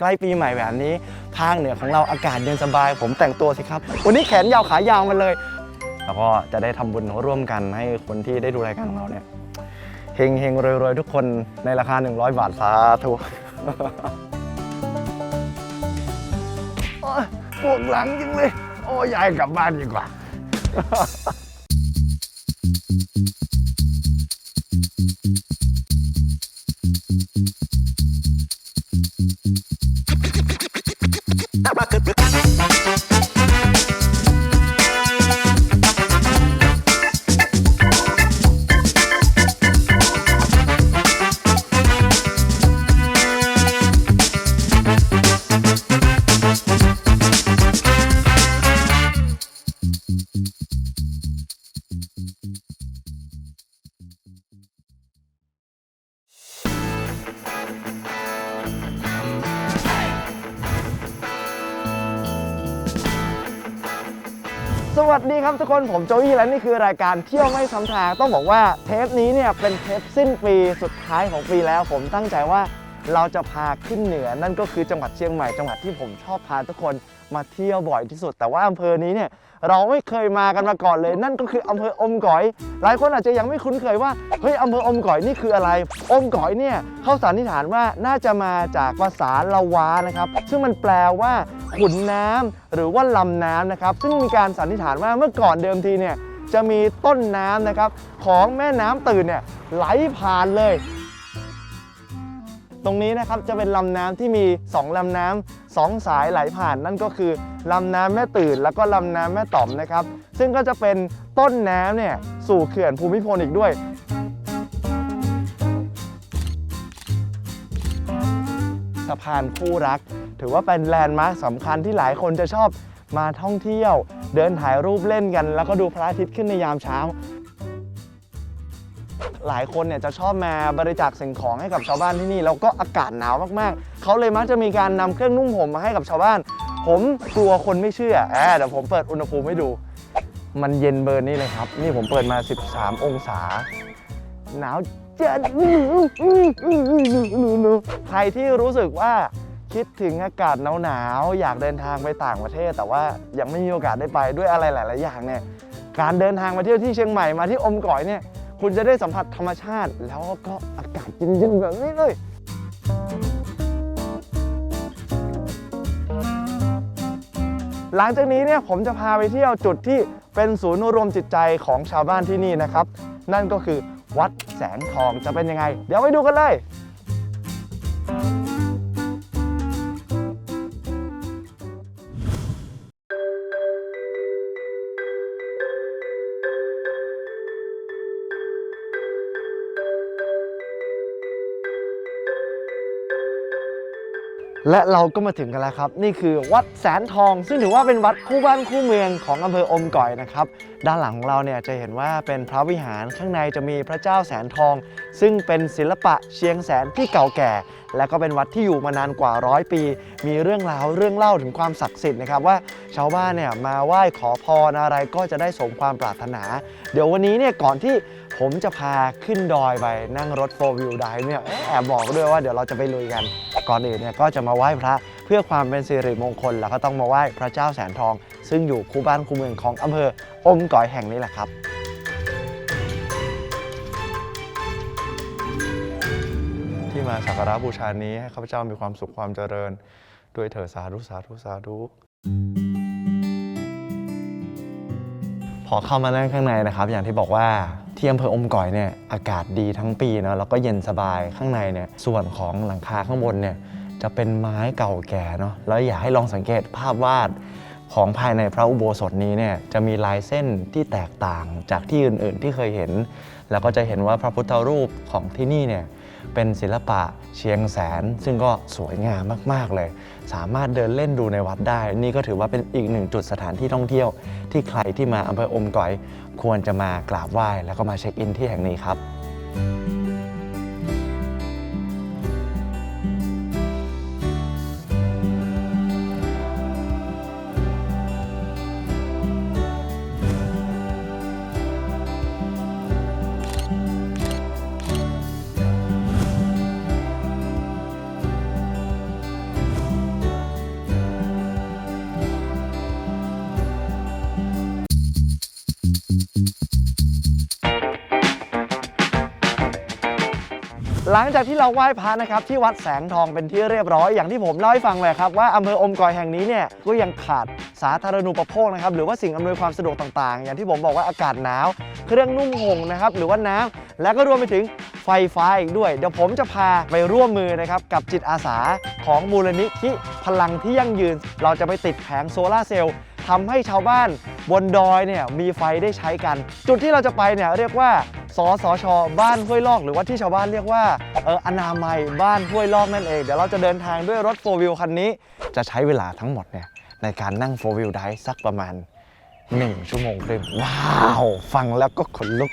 ใกล้ปีใหม่แบบนี้ ภาคเหนือของเราอากาศเย็นสบาย ผมแต่งตัวสิครับ วันนี้แขนยาวขายาวมาเลย แล้วก็จะได้ทำบุญร่วมกันให้คนที่ได้ดูรายการของเราเนี่ยเฮงเฮงรวยรวยๆ ทุกคนในราคา 100 บาทสาธุปวดหลังจริงเลย โอ้ยายกลับบ้านดีกว่า ครับทุกคนผมโจวี่และนี่คือรายการเที่ยวไม่ซ้ำทางต้องบอกว่าเทปนี้เนี่ยเป็นเทปสิ้นปีสุดท้ายของปีแล้ว ผมตั้งใจว่าเราจะพาขึ้นเหนือนั่นก็คือจังหวัดเชียงใหม่จังหวัดที่ผมชอบพาทุกคนมาเที่ยวบ่อยที่สุด แต่ว่าอำเภอนี้เนี่ยเราไม่เคยมากันมาก่อนเลย นั่นก็คืออำเภออมก๋อย หลายคนอาจจะยังไม่คุ้นเคยว่าเฮ้ยอำเภออมก๋อยนี่คืออะไรอมก๋อยเนี่ยเขาสันนิษฐานว่าน่าจะมาจากภาษาละวานะครับ ซึ่งมันแปลว่า ขุนน้ำหรือว่าลำน้ำนะครับ ซึ่งมีการสันนิษฐานว่าเมื่อก่อนเดิมทีเนี่ยจะมีต้นน้ำนะครับของแม่น้ำตื่นเนี่ยไหลผ่านเลย ตรงนี้นะครับจะเป็นลำน้ำที่มี 2ลำน้ำสองสายไหลผ่าน นั่นก็คือลำน้ำแม่ตื่น แล้วก็ลำน้ำแม่ต่อมนะครับ ซึ่งก็จะเป็นต้นน้ำเนี่ยสู่เขื่อนภูมิพลอีกด้วยสะพานคู่รัก ถือว่าเป็นแลนด์มาร์คสำคัญที่หลายคนจะชอบมาท่องเที่ยว เดินถ่ายรูปเล่นกัน แล้วก็ดูพระอาทิตย์ขึ้นในยามเช้า หลายคนเนี่ยจะชอบมาบริจาคสิ่งของให้กับชาวบ้านที่นี่แล้วก็อากาศหนาวมากๆ เขาเลยมักจะมีการนำเครื่องนุ่งห่มมาให้กับชาวบ้าน ผมกลัวคนไม่เชื่อแอบเดี๋ยวผมเปิดอุณหภูมิให้ดู มันเย็นเบอร์นี้เลยครับ นี่ผมเปิดมา 13 องศา หนาวจัดใครที่รู้สึกว่า คิดถึงอากาศหนาวๆอยากเดินทางไปต่างประเทศ แต่ว่ายังไม่มีโอกาสได้ไปด้วยอะไรหลาย ๆ อย่างเนี่ยการเดินทางมาเที่ยวที่เชียงใหม่มาที่อมก๋อยเนี่ยคุณจะได้สัมผัสธรรมชาติ แล้วก็อากาศเย็นๆแบบนี้เลยหลังจากนี้เนี่ยผมจะพาไปเที่ยวจุดที่เป็นศูนย์รวมจิตใจของชาวบ้านที่นี่นะครับ นั่นก็คือวัดแสงทองจะเป็นยังไง เดี๋ยวไปดูกันเลย และเราก็มาถึงกันแล้วครับ นี่คือวัดแสนทอง ซึ่งถือว่าเป็นวัดคู่บ้านคู่เมืองของอำเภออมก่อยนะครับ ด้านหลังของเราเนี่ยจะเห็นว่าเป็นพระวิหารข้างในจะมีพระเจ้าแสนทอง ซึ่งเป็นศิลปะเชียงแสนที่เก่าแก่ และก็เป็นวัดที่อยู่มานานกว่าร้อยปี มีเรื่องราวเรื่องเล่าถึงความศักดิ์สิทธิ์นะครับว่าชาวบ้านเนี่ยมาไหว้ขอพรอะไรก็จะได้สมความปรารถนา เดี๋ยววันนี้เนี่ยก่อนที่ ผมจะพาขึ้นดอยไปนั่งรถโฟวิวไดเนี่ยแอบบอกด้วยว่าเดี๋ยวเราจะไปลุยกันก่อนอื่นเนี่ยก็จะมาไหว้พระเพื่อความเป็นสิริมงคล แล้วก็ต้องมาไหว้พระเจ้าแสนทอง ซึ่งอยู่คู่บ้านคู่เมืองของอำเภออมก๋อยแห่งนี้แหละครับที่มาสักการะบูชานี้ให้ข้าพเจ้ามีความสุขความเจริญ ด้วยเถิดสาธุสาธุสาธุพอเข้ามานั่งข้างในนะครับ อย่างที่บอกว่า ที่อำเภออมก่อยเนี่ยอากาศดีทั้งปีเนาะแล้วก็เย็นสบายข้างในเนี่ยส่วนของหลังคาข้างบนเนี่ยจะเป็นไม้เก่าแก่เนาะแล้วอยากให้ลองสังเกตภาพวาดของภายในพระอุโบสถนี้เนี่ยจะมีลายเส้นที่แตกต่างจากที่อื่นๆที่เคยเห็น แล้วก็จะเห็นว่าพระพุทธรูปของที่นี่เนี่ยเป็นศิลปะเชียงแสน ซึ่งก็สวยงามมาก ๆ เลย สามารถเดินเล่นดูในวัดได้ นี่ก็ถือว่าเป็นอีกหนึ่งจุดสถานที่ท่องเที่ยว ที่ใครที่มาอำเภออมก๋อย ควรจะมากราบไหว้แล้วก็มาเช็คอินที่แห่งนี้ครับ ลังจากที่เราไหว้พระนะครับที่วัดแสงทองเป็นที่เรียบร้อยอย่างที่ผมเล่าให้ฟังเลยครับว่าอำเภออมก่อยแห่งนี้เนี่ยก็ยังขาดสาธารณูปโภคนะครับหรือว่าสิ่งอำนวยความสะดวกต่างๆ อย่างที่ผมบอกว่าอากาศหนาว เครื่องนุ่งห่มนะครับหรือว่าน้ำและก็รวมไปถึงไฟฟ้าอีกด้วย เดี๋ยวผมจะพาไปร่วมมือนะครับกับจิตอาสาของมูลนิธิพลังที่ยั่งยืน เราจะไปติดแผงโซลาร์เซลล์ทำให้ชาวบ้านบนดอยเนี่ยมีไฟได้ใช้กัน จุดที่เราจะไปเนี่ยเรียกว่า สสช บ้านห้วยลอก หรือว่าที่ชาวบ้านเรียกว่าเอออนามัยบ้านห้วยลอกนั่นเอง เดี๋ยวเราจะเดินทางด้วยรถโฟวิลคันนี้ จะใช้เวลาทั้งหมดเนี่ยในการนั่งโฟวิลได้สักประมาณ 1 ชั่วโมงครึ่งว้าว ฟังแล้วก็ขนลุก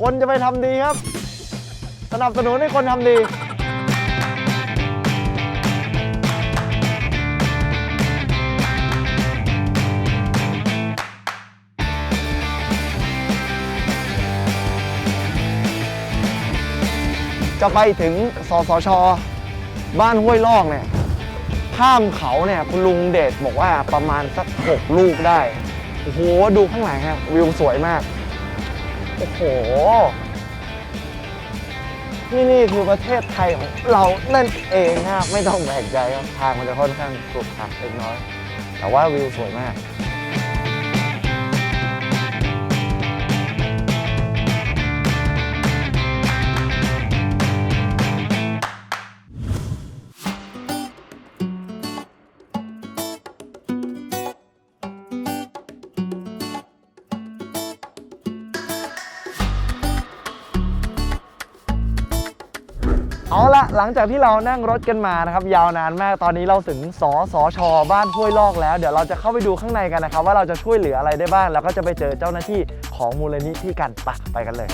คนจะไปทำดีครับ สนับสนุนให้คนทำดี จะไปถึงสสช บ้านห้วยลอกเนี่ยข้ามเขาเนี่ยคุณลุงเดชบอกว่าประมาณสัก6ลูกได้โอ้โหดูข้างหลังครับวิวสวยมากโอ้โหที่นี่คือประเทศไทยของเรานั่นเองครับไม่ต้องแปลกใจครับทางมันจะค่อนข้างขรุขระเล็กน้อย แต่ว่าวิวสวยมาก เอาละหลังจากที่เรานั่งรถกันมานะครับยาวนานมากตอนนี้เราถึงสอสชบ้านห้วยลอกแล้ว เดี๋ยวเราจะเข้าไปดูข้างในกันนะครับว่าเราจะช่วยเหลืออะไรได้บ้าง แล้วก็จะไปเจอเจ้าหน้าที่ของมูลนิธิกันปะไปกันเลย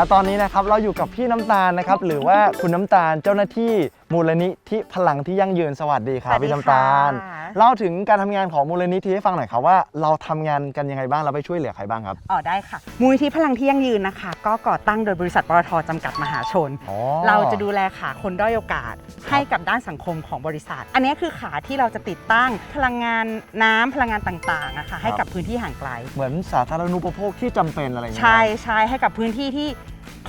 และตอนนี้นะครับเราอยู่กับพี่น้ำตาลนะครับหรือว่าคุณน้ำตาลเจ้าหน้าที่มูลนิธิพลังที่ยั่งยืนสวัสดีครับสวัสดีพี่น้ำตาลค่ะ เล่าถึงการทำงานของมูลนิธิให้ฟังหน่อยครับว่าเราทำงานกันยังไงบ้างเราไปช่วยเหลือใครบ้างครับอ๋อได้ค่ะ มูลนิธิพลังที่ยั่งยืนนะคะ ก็ก่อตั้งโดยบริษัทปตทจำกัดมหาชน อ๋อ เราจะดูแลขาคนด้อยโอกาสให้กับด้านสังคมของบริษัท อันนี้คือขาที่เราจะติดตั้งพลังงานน้ำพลังงานต่างๆนะคะให้กับพื้นที่ห่างไกล เหมือนสาธารณูปโภคที่จำเป็นอะไรอย่างเงี้ย ใช่ใช่ให้กับพื้นที่ที่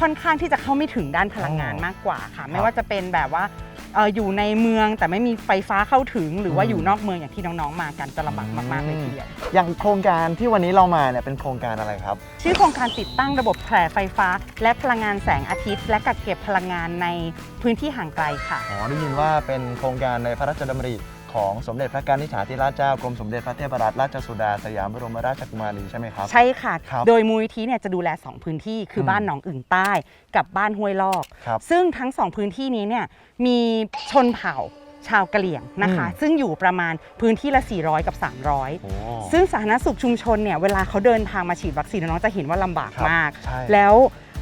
ค่อนข้างที่จะเข้าไม่ถึงด้านพลังงานอ๋อมากกว่าค่ะคไม่รับว่าจะเป็นแบบว่าเอ่ออยู่ในเมืองแต่ไม่มีไฟฟ้าเข้าถึง หรือว่าอืมอยู่นอกเมืองอย่างที่น้องๆมากันจะลำบากมากๆเลยทีเดียว อย่างโครงการที่วันนี้เรามาเนี่ยเป็นโครงการอะไรครับ ชื่อโครงการติดตั้งระบบแผลไฟฟ้า และพลังงานแสงอาทิตย์ และกักเก็บพลังงานในพื้นที่ห่างไกลค่ะ อ๋อได้ยินว่าเป็นโครงการในพระราชดำริ ของสมเด็จพระกนิษฐาธิราชเจ้ากรมสมเด็จพระเทพรัตนราชสุดาสยามบรมราชกุมารีใช่ไหมครับ ใช่ค่ะ ครับโดยมูลนิธิเนี่ยจะดูแล 2 พื้นที่คืออมบ้านหนองอึ่งใต้ กับบ้านห้วยลอก ครับซึ่งทั้ง 2 พื้นที่นี้เนี่ยมีชนเผ่าชาวกะเหรี่ยงนะคะ อืม ซึ่งอยู่ประมาณพื้นที่ละ 400 กับ 300 โอ้ ซึ่งสาธารณสุขชุมชนเนี่ยเวลาเขาเดินทางมาฉีดวัคซีนน้องๆจะเห็นว่าลำบากครับมาก ใช่แล้ว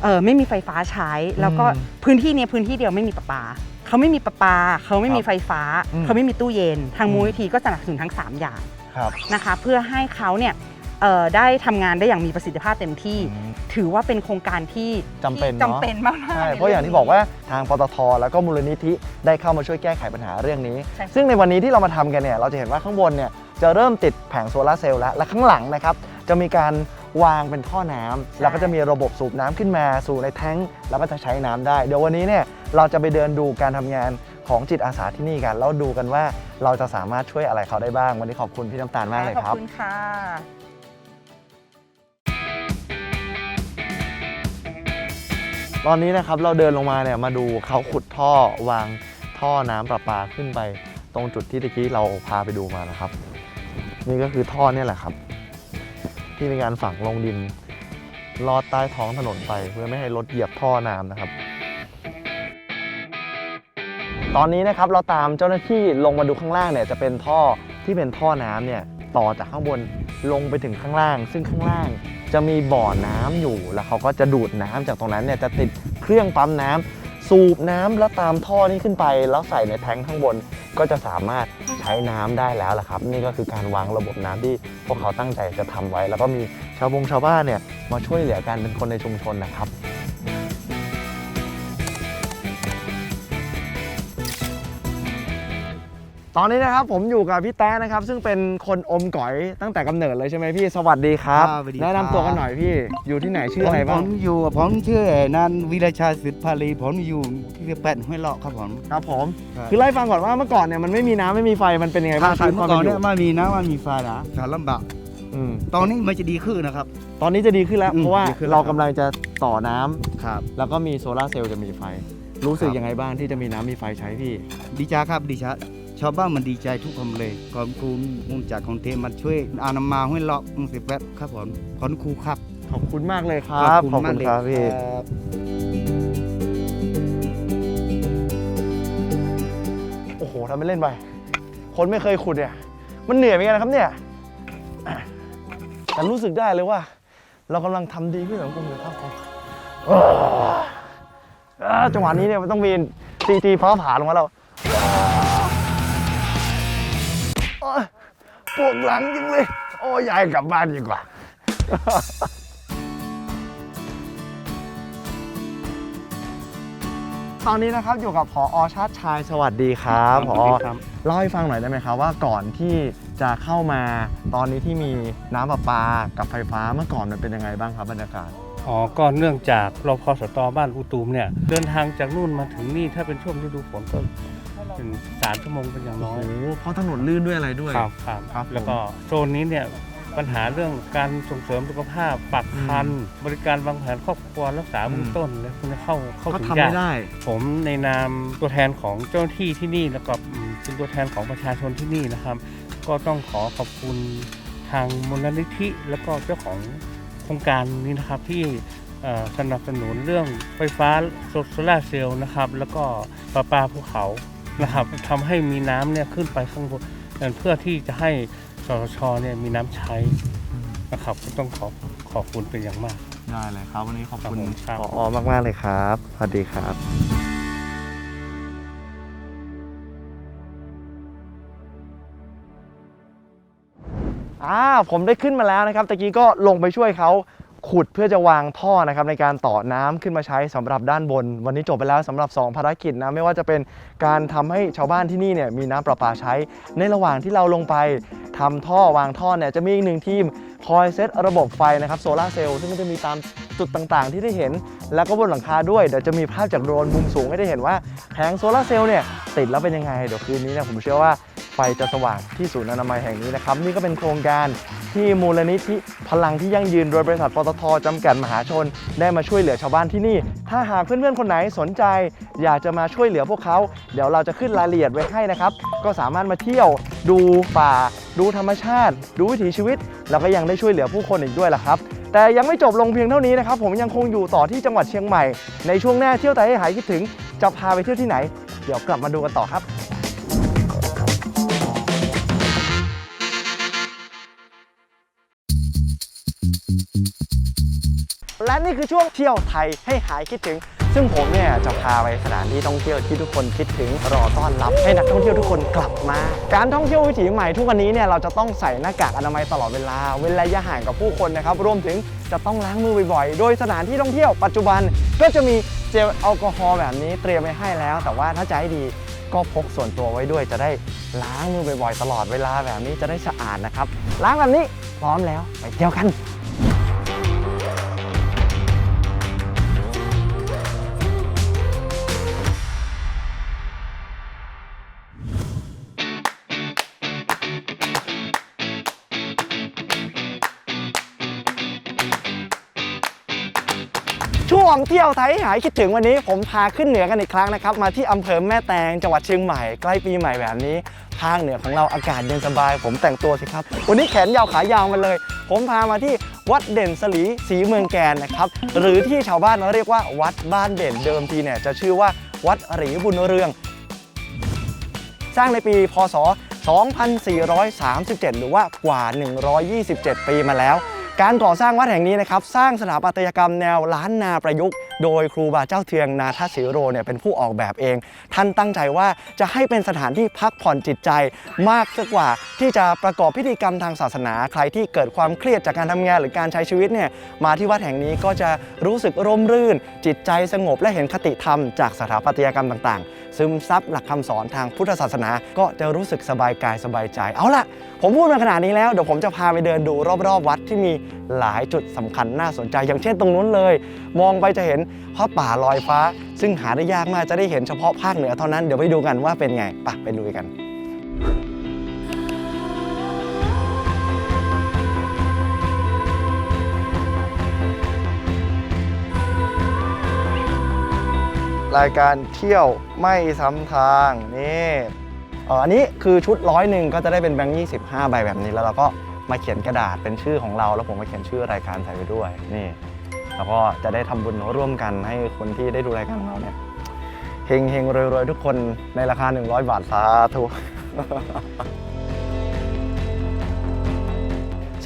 เอ่อไม่มีไฟฟ้าใช้แล้วก็อืม พื้นที่เนี้พื้นที่เดียวไม่มีประปา เขาไม่มีประปา เขาไม่มีครับไฟฟ้า อืม เขาไม่มีตู้เย็น ทางอืมมูลนิธิก็สนับสนุนทั้ง 3 อย่างครับ นะคะเพื่อให้เขาเนี่ยเอ่อได้ทำงานได้อย่างมีประสิทธิภาพเต็มที่ อืมถือว่าเป็นโครงการที่จำเป็นที่เนอะ จำเป็นมากๆใช่ในเพราะอย่างที่บอกว่าทางปตท แล้วก็มูลนิธิได้เข้ามาช่วยแก้ไขปัญหาเรื่องนี้ ใช่ค่ะ ซึ่งในวันนี้ที่เรามาทำกันเนี่ยเราจะเห็นว่าข้างบนเนี่ยจะเริ่มติดแผงโซลาร์เซลล์แล้วและข้างหลังนะครับจะมีการ วางเป็นท่อน้ำแล้วก็จะมีระบบสูบน้ำขึ้นมาสู่ในแท้งแล้วก็จะใช้น้ำได้ เดี๋ยววันนี้เนี่ยเราจะไปเดินดูการทำงานของจิตอาสาที่นี่กันแล้วดูกันว่าเราจะสามารถช่วยอะไรเขาได้บ้าง วันนี้ขอบคุณพี่น้ำตาลมากเลยครับขอบคุณค่ะ ตอนนี้นะครับเราเดินลงมาเนี่ยมาดูเขาขุดท่อวางท่อน้ำประปาขึ้นไป ตรงจุดที่ตะกี้เราพาไปดูมานะครับ นี่ก็คือท่อเนี่ยแหละครับ ที่มีการฝังลงดิน ลอดใต้ท้องถนนไปเพื่อไม่ให้รถเหยียบท่อน้ำนะครับ ตอนนี้นะครับเราตามเจ้าหน้าที่ลงมาดูข้างล่างเนี่ยจะเป็นท่อที่เป็นท่อน้ำเนี่ยต่อจากข้างบนลงไปถึงข้างล่าง ซึ่งข้างล่างจะมีบ่อน้ำอยู่แล้วเขาก็จะดูดน้ำจากตรงนั้นเนี่ยจะติดเครื่องปั๊มน้ำสูบน้ำแล้วตามท่อนี้ขึ้นไป แล้วใส่ในแทงค์ข้างบน ก็จะสามารถใช้น้ำได้แล้วล่ะครับ นี่ก็คือการวางระบบน้ำที่พวกเขาตั้งใจจะทำไว้ แล้วก็มีชาวบงชาวบ้านเนี่ยมาช่วยเหลือกันเป็นคนในชุมชนนะครับ ตอนนี้นะครับผมอยู่กับพี่แต้นะครับ ซึ่งเป็นคนอมก๋อยตั้งแต่กำเนิดเลยใช่ไหมพี่ สวัสดีครับ ครับสวัสดีครับ แนะนำตัวกันหน่อยพี่ อยู่ที่ไหนชื่ออะไรผบ้างมอยู่ผมชื่อนันวิรชาสิทธิพาลีผมอยู่ที่แปดห้วยเลาะครับผม ครับผม ครับ คือไล่ฟังก่อนว่าเมื่อก่อนเนี่ยมันไม่มีน้ำไม่มีไฟมันเป็นยังไงบ้างถ้าชีวิตเมื่ควาอมก่เป็อนนอเนี่ยยู่มันมีน้ำมันมีไฟนะสารลำบากอืมตอนนี้มันจะดีขึ้นนะครับ ตอนนี้จะดีขึ้นแล้ว อืมเพราะว่าดีขึ้นแล้ว เรากำลังจะต่อน้ำครับ แล้วก็มีโซลาร์เซลล์จะมีไฟ รู้สึกครับ ยังไงบ้างที่จะมีน้ำมีไฟใช้พี่ ดีใจครับดีใจ ชาวบ้านมันดีใจทุกคนเลยขอบคุณมุงจากของเทมันช่วยอานามาห้วยเลาะมุงสิบแปดครับผมขอบคุณครูครับ ขอบคุณมากเลยครับมากเลยครับพี่ครับโอ้โหทำไม่เล่นไป คนไม่เคยขุดเนี่ย มันเหนื่อยเหมือนกันนะครับเนี่ย แต่รู้สึกได้เลยว่า เรากำลังทำดีเพื่อสังคมเลยครับผมเออเออจังหวะนี้เนี่ยมันต้องมีตีตีฟ้าผ่าลงมาแล้ว ปวดหลังจริงเลย โอ้ยยายกลับบ้านดีกว่า ตอนนี้นะครับอยู่กับพออชาติชายสวัสดีครับพอเล่าให้ฟังหน่อยได้ไหมครับว่าก่อนที่จะเข้ามาตอนนี้ที่มีน้ำประปากับไฟฟ้าเมื่อก่อนมันเป็นยังไงบ้างครับบรรยากาศอ๋อ ก็เนื่องจากรพสตบ้านอุตูมเนี่ย เดินทางจากนู่นมาถึงนี่ถ้าเป็นช่วงฤดูฝนก็ ถึงสามชั่วโมงเป็นอย่างโอ้น้อโหยเพราะถนนลื่นด้วยอะไรด้วย ครับครับครับผมแล้วก็โซนนี้เนี่ยปัญหาเรื่องการส่งเสริมสุขภาพปักคัน บริการวางแผนครอบครัวรักษาเบื้องต้นและพวกนี้เข้าเข้าก็ถึงทำยาไม่กได้ผมในนามตัวแทนของเจ้าหน้าที่ที่นี่แล้วก็อืมเป็นตัวแทนของประชาชนที่นี่นะครับ ก็ต้องขอขอบคุณทางมูลนิธิ แล้วก็เจ้าของโครงการนี้นะครับที่เอ่อสนับสนุนเรื่องไฟฟ้าโซลาร์เซลล์นะครับ แล้วก็ประปาภูเขา นะครับทำให้มีน้ำเนี่ยขึ้นไปข้างบนเพื่อที่จะให้สสชเนี่ยมีน้ำใช้นะครับก็ต้องขอบขอบคุณเป็นอย่างมาก ได้เลยครับ วันนี้ขอบคุณครับผมครับพอมากมากๆเลยครับสวัสดีครับอ่าผมได้ขึ้นมาแล้วนะครับตะกี้ก็ลงไปช่วยเขา ขุดเพื่อจะวางท่อนะครับในการต่อน้ำขึ้นมาใช้สำหรับด้านบน วันนี้จบไปแล้วสำหรับ 2 ภารกิจนะไม่ว่าจะเป็นการทำให้ชาวบ้านที่นี่เนี่ยมีน้ำประปาใช้ ในระหว่างที่เราลงไปทำท่อวางท่อเนี่ยจะมีอีกหนึ่งทีมคอยเซตระบบไฟนะครับโซลาเซลล์ซึ่งมันจะมีตามจุดต่างๆ ที่ได้เห็น แล้วก็บนหลังคาด้วย เดี๋ยวจะมีภาพจากโดรนมุมสูงให้ได้เห็นว่าแผงโซลาเซลล์เนี่ยติดแล้วเป็นยังไง เดี๋ยวคืนนี้เนี่ยผมเชื่อว่า ฟจะสว่างที่ศูนย์อนามัยแห่งนี้นะครับ นี่ก็เป็นโครงการที่มูลนิธิพลังที่ยั่งยืนโดยบริษัทปตทจำกัดมหาชน ได้มาช่วยเหลือชาวบ้านที่นี่ ถ้าหากเพื่อนๆคนไหนสนใจ อยากจะมาช่วยเหลือพวกเขา เดี๋ยวเราจะขึ้นรายละเอียดไว้ให้นะครับ ก็สามารถมาเที่ยวดูป่า ดูธรรมชาติ ดูวิถีชีวิต แล้วก็ยังได้ช่วยเหลือผู้คนอีกด้วยล่ะครับแต่ยังไม่จบลงเพียงเท่านี้นะครับ ผมยังคงอยู่ต่อที่จังหวัดเชียงใหม่ ในช่วงหน้าเที่ยวไทยให้หายคิดถึงจะพาไปเที่ยวที่ไหน เดี๋ยวกลับมาดูกันต่อครับ และนี่คือช่วงเที่ยวไทยให้หายคิดถึง ซึ่งผมเนี่ยจะพาไปสถานที่ท่องเที่ยวที่ทุกคนคิดถึงรอต้อนรับให้นักท่องเที่ยวทุกคนกลับมา การท่องเที่ยววิถีใหม่ทุกวันนี้เนี่ยเราจะต้องใส่หน้ากากอนามัยตลอดเวลา เว้นระยะห่างกับผู้คนนะครับรวมถึงจะต้องล้างมือบ่อยๆ โดยสถานที่ท่องเที่ยวปัจจุบันก็จะมีเจลแอลกอฮอล์แบบนี้เตรียมไว้ให้แล้ว แต่ว่าถ้าจะให้ดีก็พกส่วนตัวไว้ด้วยจะได้ล้างมือบ่อยๆ ตลอดเวลาแบบนี้จะได้สะอาดนะครับ ล้างแบบนี้พร้อมแล้วไปเที่ยวกัน วงเที่ยวไทยหายคิดถึงวันนี้ ผมพาขึ้นเหนือกันอีกครั้งนะครับ มาที่อำเภอแม่แตงจังหวัดเชียงใหม่ใกล้ปีใหม่แบบนี้ภาคเหนือของเราอากาศเย็นสบาย ผมแต่งตัวสิครับ วันนี้แขนยาวขายาวมาเลย ผมพามาที่วัดเด่นสลีสีเมืองแกนนะครับ หรือที่ชาวบ้านเรียกว่าวัดบ้านเด่นเดิมทีเนี่ยจะชื่อว่าวัดหรีบุญเรือง สร้างในปีพศ 2437 หรือว่ากว่า 127 ปีมาแล้ว การก่อสร้างวัดแห่งนี้นะครับสร้างสถาปัตยกรรมแนวล้านนาประยุกต์ โดยครูบาเจ้าเทืองนาทศิโรเนี่ยเป็นผู้ออกแบบเอง ท่านตั้งใจว่าจะให้เป็นสถานที่พักผ่อนจิตใจมากกว่าที่จะประกอบพิธีกรรมทางศาสนา ใครที่เกิดความเครียดจากการทำงานหรือการใช้ชีวิตเนี่ยมาที่วัดแห่งนี้ก็จะรู้สึกร่มรื่น จิตใจสงบและเห็นคติธรรมจากสถาปัตยกรรมต่างๆ ซึมซับหลักคำสอนทางพุทธศาสนา ก็จะรู้สึกสบายกายสบายใจเอาล่ะ ผมพูดมาขนาดนี้แล้วเดี๋ยวผมจะพาไปเดินดูรอบๆ วัดที่มีหลายจุดสำคัญน่าสนใจ อย่างเช่นตรงนู้นเลย มองไปจะเห็นพระป่าลอยฟ้า ซึ่งหาได้ยากมากจะได้เห็นเฉพาะภาคเหนือเท่านั้นเดี๋ยวไปดูกันว่าเป็นไงไปไปดูกันรายการเที่ยวไม่ซ้ำทางนี่ อันนี้คือชุดร้อยหนึ่งก็จะได้เป็นแบงค์ยี่สิบห้าใบแบบนี้ แล้วเราก็มาเขียนกระดาษเป็นชื่อของเรา แล้วผมมาเขียนชื่อรายการใส่ไปด้วยนี่แล้วก็จะได้ทำบุญร่วมกันให้คนที่ได้ดูรายการของเราเนี่ยเฮงเฮงรวยๆทุกคนในราคา 100 บาทสาธุ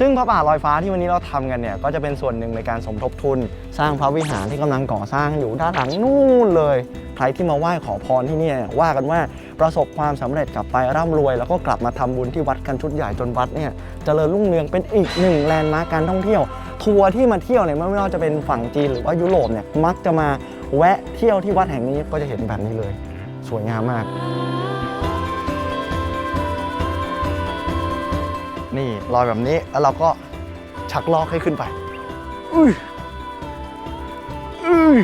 ซึ่งพระป่าลอยฟ้าที่วันนี้เราทำกันเนี่ยก็จะเป็นส่วนหนึ่งในการสมทบทุน สร้างพระวิหารที่กำลังก่อสร้างอยู่ด้านหลังนู่นเลย ใครที่มาไหว้ขอพรที่นี่ว่ากันว่าประสบความสำเร็จกลับไปร่ำรวย แล้วก็กลับมาทำบุญที่วัดกันชุดใหญ่จนวัดเนี่ยเจริญรุ่งเรืองเป็นอีกหนึ่งแลนด์มาร์กการท่องเที่ยว ทัวร์ที่มาเที่ยวเนี่ยไม่ว่าจะเป็นฝั่งจีนหรือว่ายุโรปเนี่ยมักจะมาแวะเที่ยวที่วัดแห่งนี้ก็จะเห็นแบบนี้เลย สวยงามมากนี่ลอยแบบนี้แล้วเราก็ชักลอกให้ขึ้นไปอุ้ยอุ้ย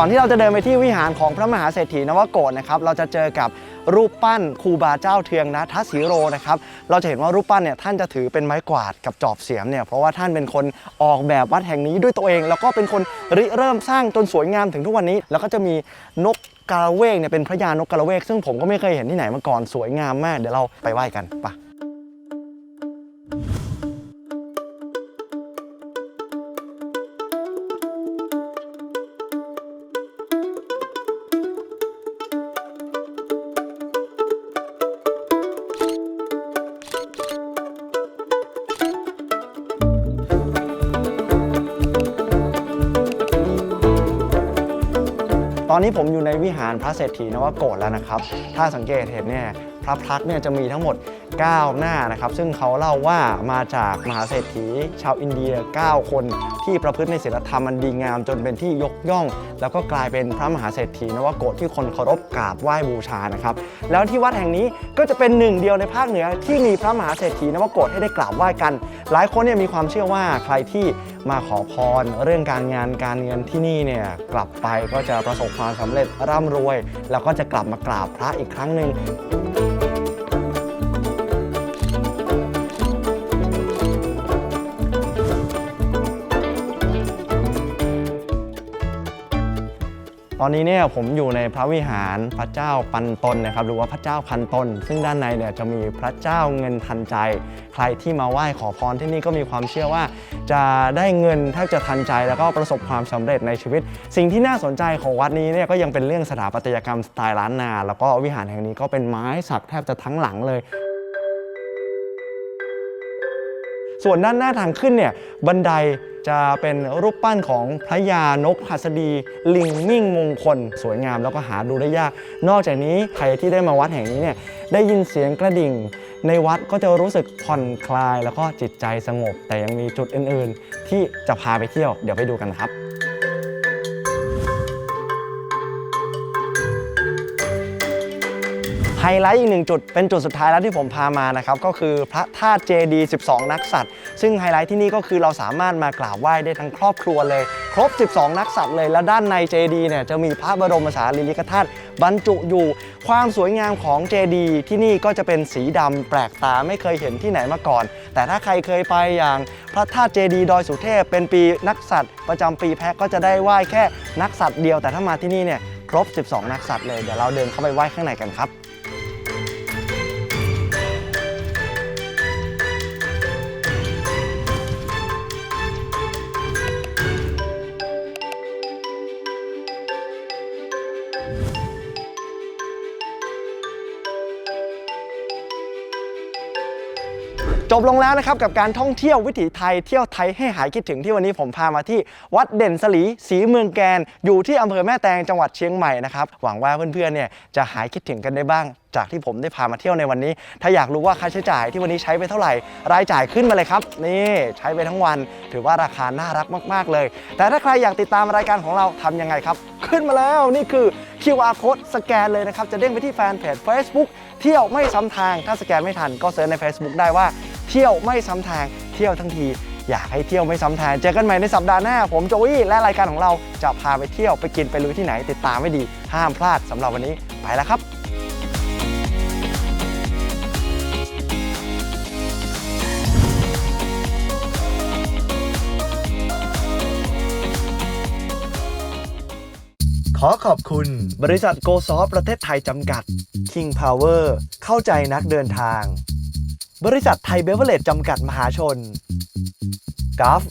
ก่อนที่เราจะเดินไปที่วิหารของพระมหาเศรษฐีนวโกฏนะครับเราจะเจอกับรูปปั้นครูบาเจ้าเทืองนะทัศสีโรนะครับเราจะเห็นว่ารูปปั้นเนี่ยท่านจะถือเป็นไม้กวาดกับจอบเสียมเนี่ยเพราะว่าท่านเป็นคนออกแบบวัดแห่งนี้ด้วยตัวเอง แล้วก็เป็นคนริเริ่มสร้างจนสวยงามถึงทุกวันนี้ แล้วก็จะมีนกกาละเวกเนี่ยเป็นพระยานกกาละเวกซึ่งผมก็ไม่เคยเห็นที่ไหนมาก่อนสวยงามมาก เดี๋ยวเราไปไหว้กันไป อนนี้ผมอยู่ในวิหารพระเศรษฐีนวโกฏแล้วนะครับ ถ้าสังเกตเห็นเนี่ยพระพักตร์เนี่ยจะมีทั้งหมด 9 หน้านะครับ ซึ่งเขาเล่าว่ามาจากมหาเศรษฐีชาวอินเดีย 9 คน ที่ประพฤติในศีลธรรมมันดีงาม จนเป็นที่ยกย่อง แล้วก็กลายเป็นพระมหาเศรษฐีนวโกฏที่คนเคารพกราบไหว้บูชานะครับแล้วที่วัดแห่งนี้ก็จะเป็นหนึ่งเดียวในภาคเหนือที่มีพระมหาเศรษฐีนวโกฏให้ได้กราบไหว้กัน หลายคนเนี่ยมีความเชื่อว่าใครที่มาขอพรเรื่องการงานการเงินที่นี่เนี่ยกลับไปก็จะประสบความสำเร็จร่ำรวย แล้วก็จะกลับมากราบพระอีกครั้งหนึ่ง อนนี้เนี่ยผมอยู่ในพระวิหารพระเจ้าปันตนนะครับหรือว่าพระเจ้าพันตน ซึ่งด้านในเนี่ยจะมีพระเจ้าเงินทันใจ ใครที่มาไหว้ขอพรที่นี่ก็มีความเชื่อว่า จะได้เงินแทบจะทันใจแล้วก็ประสบความสำเร็จในชีวิต สิ่งที่น่าสนใจของวัดนี้เนี่ยก็ยังเป็นเรื่องสถาปัตยกรรมสไตล์ล้านนา แล้วก็วิหารแห่งนี้ก็เป็นไม้สักแทบจะทั้งหลังเลยส่วนด้านหน้าทางขึ้นเนี่ยบันได จะเป็นรูปปั้นของพระยานกหัสดี ลิงมิ่งมงคล สวยงามแล้วก็หาดูได้ยาก นอกจากนี้ใครที่ได้มาวัดแห่งนี้เนี่ยได้ยินเสียงกระดิ่ง ในวัดก็จะรู้สึกผ่อนคลาย แล้วก็จิตใจสงบ แต่ยังมีจุดอื่น ๆ ที่จะพาไปเที่ยวเดี๋ยวไปดูกันครับ ไฮไลท์อีกหนึ่งจุดเป็นจุดสุดท้ายแล้วที่ผมพามานะครับก็คือพระธาตุเจดีย์12 นักสัตว์ ซึ่งไฮไลท์ที่นี่ก็คือเราสามารถมากราบไหว้ได้ทั้งครอบครัวเลย ครบ 12 นักสัตว์เลยแล้วด้านในเจดีย์เนี่ยจะมีพระบรมสารีริกธาตุบรรจุอยู่ ความสวยงามของเจดีย์ที่นี่ก็จะเป็นสีดำแปลกตาไม่เคยเห็นที่ไหนมาก่อน แต่ถ้าใครเคยไปอย่างพระธาตุเจดีย์ดอยสุเทพเป็นปีนักสัตว์ ประจำปีแพ็กก็จะได้ไหว้แค่นักสัตว์เดียว แต่ถ้ามาที่นี่เนี่ยครบ 12 นักสัตว์เลยเดี๋ยวเราเดินเข้าไปไหว้ข้างในกันครับ บลงแล้วนะครับกับการท่องเที่ยววิถีไทยเที่ยวไทยให้หายคิดถึงที่วันนี้ผมพามาที่วัดเด่นสลีศรีเมืองแกน อยู่ที่อำเภอแม่แตงจังหวัดเชียงใหม่นะครับหวังว่าเพื่อนๆเนี่ยจะหายคิดถึงกันได้บ้าง จากที่ผมได้พามาเที่ยวในวันนี้ ถ้าอยากรู้ว่าค่าใช้จ่ายที่วันนี้ใช้ไปเท่าไหร่ รายจ่ายขึ้นมาเลยครับ นี่ใช้ไปทั้งวัน ถือว่าราคาน่ารักมาก ๆเลย แต่ถ้าใครอยากติดตามรายการของเราทำยังไงครับ ขึ้นมาแล้วนี่คือ QR code สแกนเลยนะครับจะเด้งไปที่แฟนเพจ Facebook เที่ยวไม่ซ้ำทางถ้าสแกนไม่ทันก็เซิร์ชใน Facebook ได้ว่า เที่ยวไม่ซ้ำทางเที่ยวทั้งที อยากให้เที่ยวไม่ซ้ำทางเจอกันใหม่ในสัปดาห์หน้า ผมโจวี่และรายการของเราจะพาไปเที่ยวไปกินไปลุยที่ไหนติดตามไม่ดี ห้ามพลาดสำหรับวันนี้ไปแล้วครับขอขอบคุณ บริษัทโกซอฟประเทศไทยจำกัด King Power เข้าใจนักเดินทาง บริษัทไทยเบเวอร์เลจจำกัดมหาชนกัฟ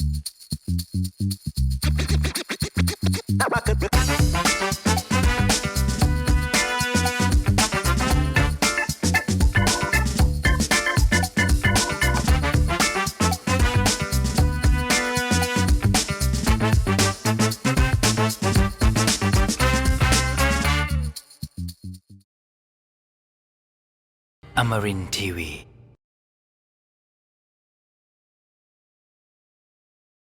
Amarin Tiwi.